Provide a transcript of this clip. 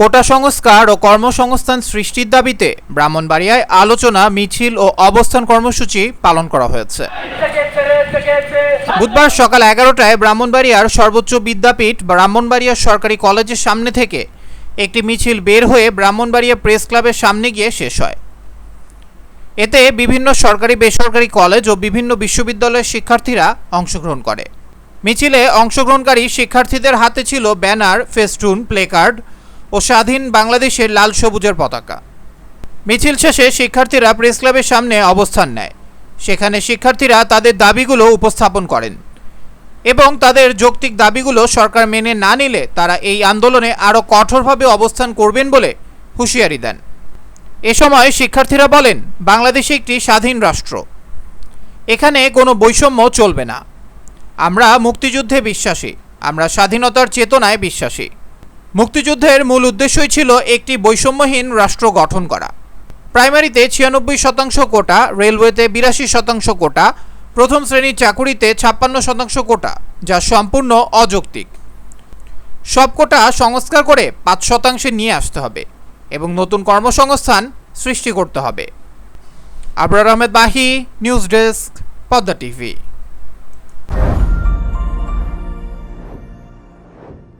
কোটা সংস্কার ও কর্মসংস্থান সৃষ্টির দাবিতে ব্রাহ্মণবাড়িয়ায় আলোচনা, মিছিল ও অবস্থান কর্মসূচি পালন করা হয়েছে। বুধবার সকাল এগারোটায় ব্রাহ্মণবাড়িয়ার সর্বোচ্চ বিদ্যাপীঠ ব্রাহ্মণবাড়িয়া সরকারি কলেজের সামনে থেকে একটি মিছিল বের হয়ে ব্রাহ্মণবাড়িয়া প্রেস ক্লাবের সামনে গিয়ে শেষ হয়। এতে বিভিন্ন সরকারি, বেসরকারি কলেজ ও বিভিন্ন বিশ্ববিদ্যালয়ের শিক্ষার্থীরা অংশগ্রহণ করে। মিছিলে অংশগ্রহণকারী শিক্ষার্থীদের হাতে ছিল ব্যানার, ফেস্টুন, প্লেকার্ড ও স্বাধীন বাংলাদেশের লাল সবুজের পতাকা। মিছিল শেষে শিক্ষার্থীরা প্রেস ক্লাবের সামনে অবস্থান নেয়। সেখানে শিক্ষার্থীরা তাদের দাবিগুলো উপস্থাপন করেন এবং তাদের যৌক্তিক দাবিগুলো সরকার মেনে না নিলে তারা এই আন্দোলনে আরও কঠোরভাবে অবস্থান করবেন বলে হুঁশিয়ারি দেন। এ সময় শিক্ষার্থীরা বলেন, বাংলাদেশ একটি স্বাধীন রাষ্ট্র। এখানে কোনো বৈষম্য চলবে না। আমরা মুক্তিযুদ্ধে বিশ্বাসী। আমরা স্বাধীনতার চেতনায় বিশ্বাসী। মুক্তিযুদ্ধের মূল উদ্দেশ্যই ছিল একটি বৈষম্যহীন রাষ্ট্র গঠন করা। প্রাইমারিতে ছিয়ানব্বই শতাংশ কোটা, রেলওয়েতে বিরাশি শতাংশ কোটা, প্রথম শ্রেণির চাকুরিতে ছাপ্পান্ন শতাংশ কোটা, যা সম্পূর্ণ অযৌক্তিক। সব কোটা সংস্কার করে পাঁচ শতাংশে নিয়ে আসতে হবে এবং নতুন কর্মসংস্থান সৃষ্টি করতে হবে। আবরার আহমেদ বাহি, নিউজ ডেস্ক, পদ্মা টিভি।